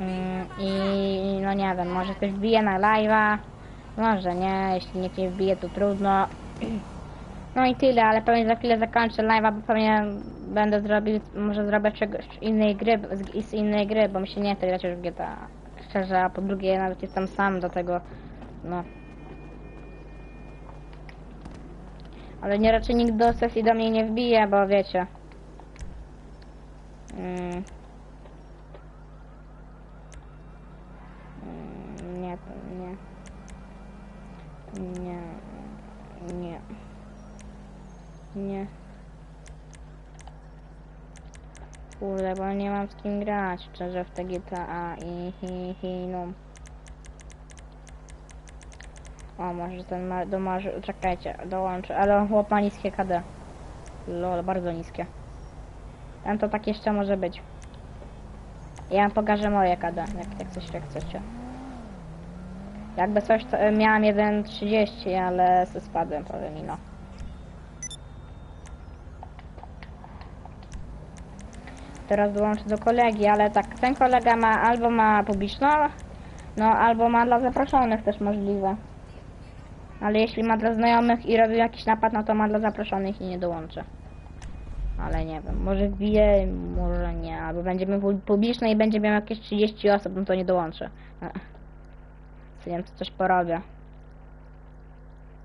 Mm, I no nie wiem, może ktoś wbije na live'a, może nie, jeśli nie wbije to trudno. No i tyle, ale pewnie za chwilę zakończę live'a, bo pewnie będę zrobił, może zrobię czegoś innej gry, z, z innej gry, bo mi się nie chce grać już w GTA. Szczerze, a po drugie nawet jestem sam do tego, no. Ale nie raczej nikt do sesji do mnie nie wbije, bo wiecie. Mm, Nie, to nie. Nie. Nie. Nie. Kurde, bo nie mam z kim grać, szczerze, w te GTA i hi, hi, no. O, może ten ma, do marzy, czekajcie, dołączę, ale chłop ma niskie KD. Lol, bardzo niskie. Ten to tak jeszcze może być. Ja pokażę moje KD, jak, jak coś, jak chcecie. Jakby coś, to e, miałam 1.30, ale ze spadłem, powiem mi no. Teraz dołączę do kolegi, ale tak, ten kolega ma, albo ma publiczną, no albo ma dla zaproszonych też możliwe. Ale jeśli ma dla znajomych i robił jakiś napad, no to ma dla zaproszonych i nie dołączę. Ale nie wiem, może wbije, może nie, albo będziemy pu- publiczne i będzie miał jakieś 30 osób, no to nie dołączę. Co nie wiem, co coś porobię.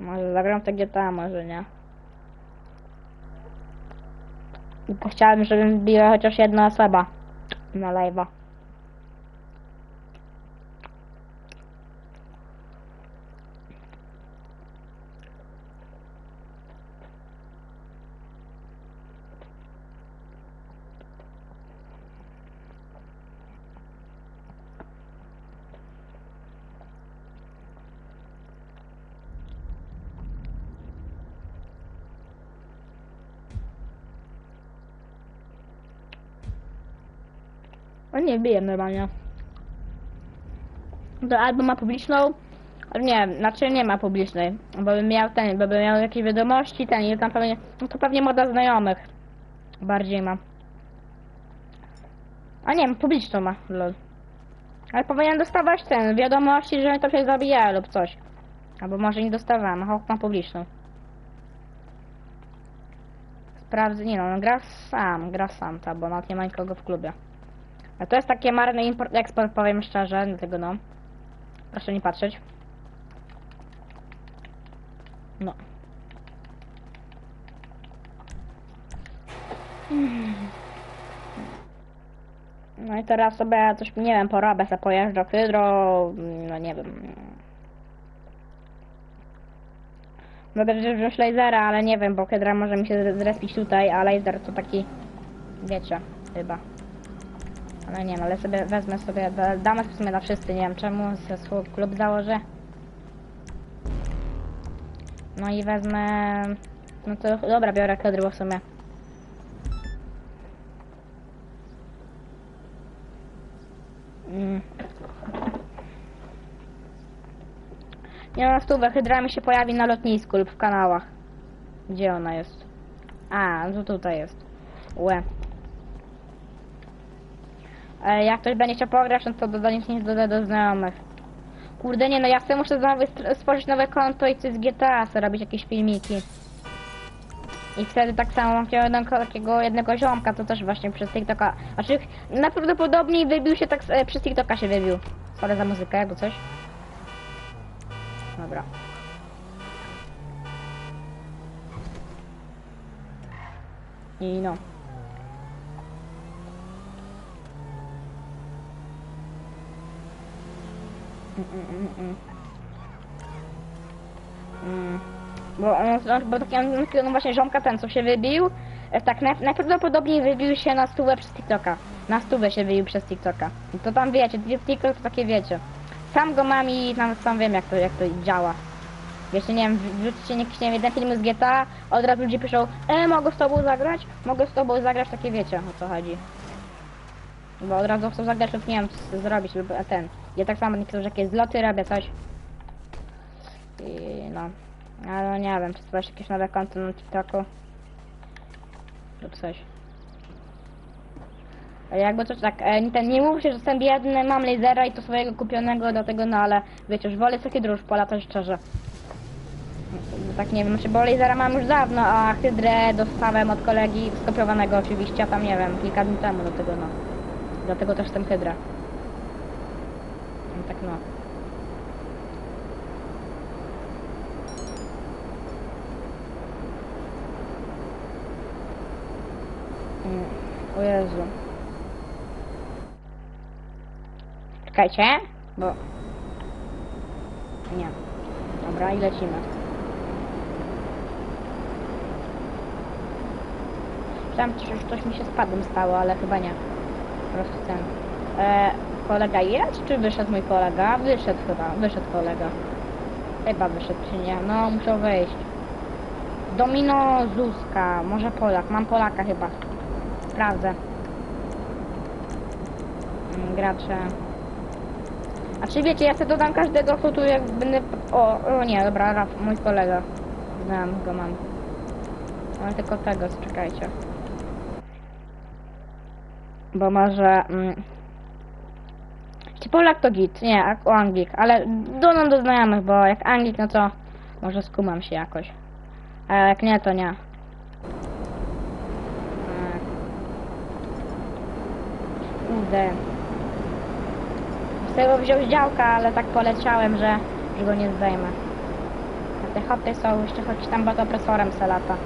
Może zagram w GTA, może nie. Tylko chciałabym, żeby wbiła chociaż jedna osoba na live'a. On nie wbije normalnie. To albo ma publiczną, ale nie, znaczy nie ma publicznej, bo bym miał ten, bo bym miał jakieś wiadomości, ten i tam pewnie, no to pewnie moda znajomych. Bardziej ma. A nie, publiczną ma, lol. Ale powinien dostawać ten, wiadomości, że to się zabija lub coś. Albo może nie dostawałem, a chłop ma publiczną. Sprawdzę, nie no, on gra sam, gra sam, ta, bo nawet nie ma nikogo w klubie. A to jest takie marny import, eksport, powiem szczerze, dlatego no. Proszę nie patrzeć. No. No i teraz sobie coś, nie wiem, porobię, sobie pojeżdżę hydro, no nie wiem. Mogę wziąć lasera, ale nie wiem, bo hydra może mi się zrespić tutaj, a laser to taki, wiecie, chyba. Ale nie wiem, ale sobie wezmę sobie, da- damy w sumie na wszyscy, nie wiem czemu, ze klub założę. No i wezmę, no to dobra, biorę kadry w sumie. Mm. Nie ma stówę, hydra mi się pojawi na lotnisku lub w kanałach. Gdzie ona jest? A, no to tutaj jest. Łe. E, jak ktoś będzie chciał pograć, no to dodanie nie doda do znajomych. Kurde nie, no ja sobie muszę znowu stworzyć nowe konto i coś z GTA sobie robić jakieś filmiki. I wtedy tak samo mam jednego, takiego jednego ziomka, to też właśnie przez TikToka. Znaczy najprawdopodobniej wybił się tak, e, przez TikToka się wybił. Sorry za muzykę, jakby coś. Dobra. I no. Mm, mm, mm. Mm. Bo, on, bo taki, no właśnie ziomka ten, co się wybił, e, tak naj, najprawdopodobniej wybił się na stówę przez TikToka. Na stówę się wybił przez TikToka. To tam wiecie, TikTok to takie wiecie. Sam go mam i nawet sam wiem jak to, jak to działa. Jeszcze nie wiem, wrzucicie nie wiem, jeden film z GTA, od razu ludzie piszą, e, mogę z tobą zagrać? Mogę z tobą zagrać, takie wiecie o co chodzi. Bo od razu chcą zagrać lub nie wiem zrobić lub e, ten. Ja tak samo niektórzy jakieś zloty robię, coś. I no. Ale no nie wiem, czy stworzyć jakieś nowe konto na TikToku. Lub coś. A Jakby coś tak, e, ten, nie mów się, że jestem biedny, mam lasera i to swojego kupionego, dlatego no ale wiecie, już wolę sobie już polatać szczerze. No, Tak nie wiem, czy bo lasera mam już dawno, a hydrę dostałem od kolegi skopiowanego oczywiście, a tam nie wiem, kilka dni temu do tego no. Dlatego też jestem hydra. Tak no. O Jezu. Czekajcie, bo... Nie. Dobra, i lecimy. Myślałam, że coś mi się spadłem stało, ale chyba nie. Po prostu ten... E, kolega jest, czy wyszedł mój kolega? Wyszedł chyba, wyszedł kolega. Chyba wyszedł, czy nie? No, musiał wyjść. Domino Zuzka, może Polak, mam Polaka chyba. Sprawdzę. Mm, Gracze. A czy wiecie, ja sobie dodam każdego, kto tu jak będę... O, o nie, dobra, Raf, mój kolega. Znam go, mam. Ale tylko tego, czekajcie. Bo może... Mm, Polak to git? Nie, ak- o Anglik, ale dodam do znajomych, bo jak Anglik, no to może skumam się jakoś. A jak nie, to nie. Tak. Kurde. Tego wziął z działka, ale tak poleciałem, że, że go nie zdejmę. A te hoty są jeszcze choć tam batopresorem se lata.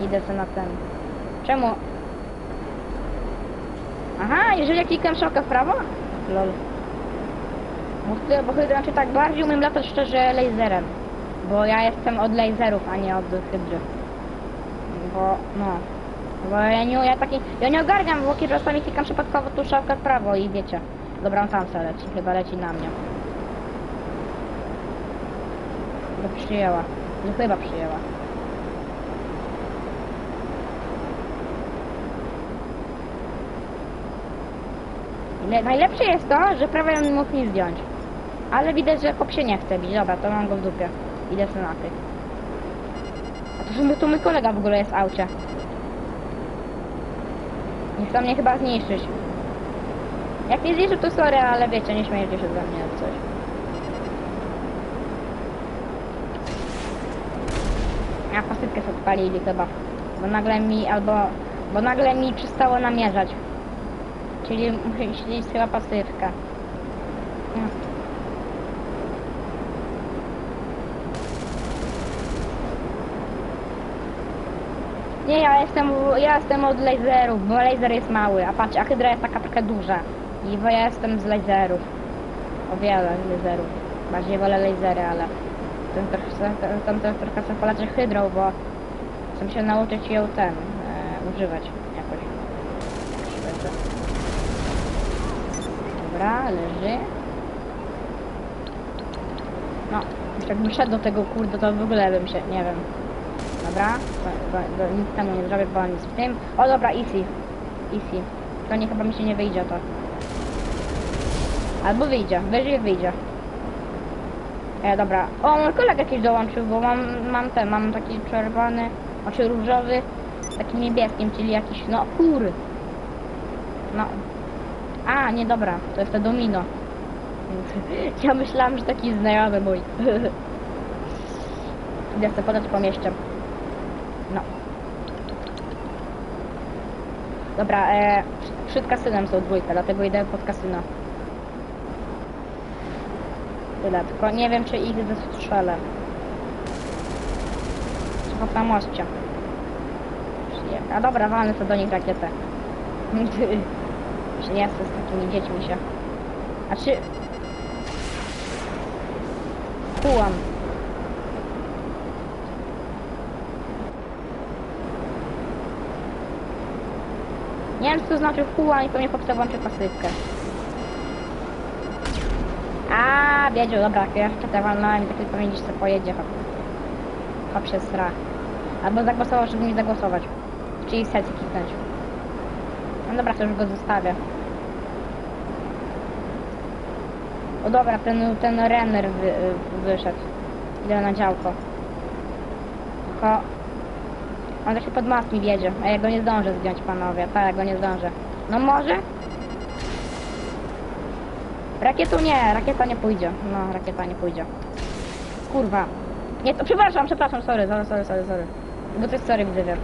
Idę se na ten. Czemu? Aha, jeżeli klikam strzałkę w prawo? Lol. Bo chyba, bo chyba znaczy tak bardziej umiem latać szczerze laserem. Bo ja jestem od laserów, a nie od hydry. Bo, no. Bo ja nie, ja taki, ja nie ogarniam, bo kiedy czasami klikam przypadkowo tu strzałkę w prawo i wiecie. Dobra, on tam leci, chyba leci na mnie. Chyba przyjęła. No chyba przyjęła. Le- Najlepsze jest to, że prawie on mógł mi zdjąć. Ale widać, że chłop się nie chce bić. Dobra, to mam go w dupie. Idę sobie na. A to, tu mój kolega w ogóle jest w aucie. Nie chce mnie chyba zniszczyć. Jak nie zniszczy, to sorry, ale wiecie, nie śmiejecie się ze mnie jak coś. A pasytkę sobie odpalili chyba. Bo nagle mi, albo... Bo nagle mi przestało namierzać. Czyli musi jest chyba pasywka. No. Nie, ja jestem, ja jestem od laserów, bo laser jest mały, a patrz, a hydra jest taka trochę duża. I bo ja jestem z laserów. O wiele laserów. Bardziej wolę lasery, ale ten trochę, ten, ten, trochę chcę polecieć hydrą, bo chcę się nauczyć ją ten, e, używać jakoś. Świecę. Dobra, leży. No, jakbym szedł do tego kurde, to w ogóle bym się, nie wiem. Dobra, to, to, to nic temu nie zrobię, bo nic w tym. O dobra, easy. Easy. To nie chyba mi się nie wyjdzie to. Albo wyjdzie, wyjdzie wyjdzie. E, dobra. O, mój kolega jakiś dołączył, bo mam, mam ten, mam taki czerwony, znaczy różowy, z takim niebieskim, czyli jakiś, no, kury. No. A, nie dobra, to jest to domino. Ja myślałam, że taki znajomy mój. Idę sobie podać po mieście. No. Dobra, e, przed kasynem są dwójka, dlatego idę pod kasyno. Tyle, tylko nie wiem, czy ich zestrzelę. Trzeba na moście. A dobra, walnę sobie do nich rakietę. Że nie chcę z takimi dziećmi się. A czy... Kułam. Nie wiem, co znaczy huła i pewnie chłopca włączy pasywkę. A, wiedział, dobra, ja jeszcze walnąłem i tak pewnie gdzieś sobie pojedzie, hop. Hop się sra. Albo zagłosował, żeby mi zagłosować. Czyli sesję kliknąć. No dobra, to już go zostawię. O dobra, ten, ten Renner wy, wyszedł. Idę na działko. Tylko... On się pod most mi wiedzie, a ja go nie zdążę zdjąć, panowie. Tak, ja go nie zdążę. No może? Rakietu nie, rakieta nie pójdzie. No, rakieta nie pójdzie. Kurwa. Nie, to przepraszam, przepraszam, sorry, sorry, sorry, sorry. Bo to jest sorry, widzowie.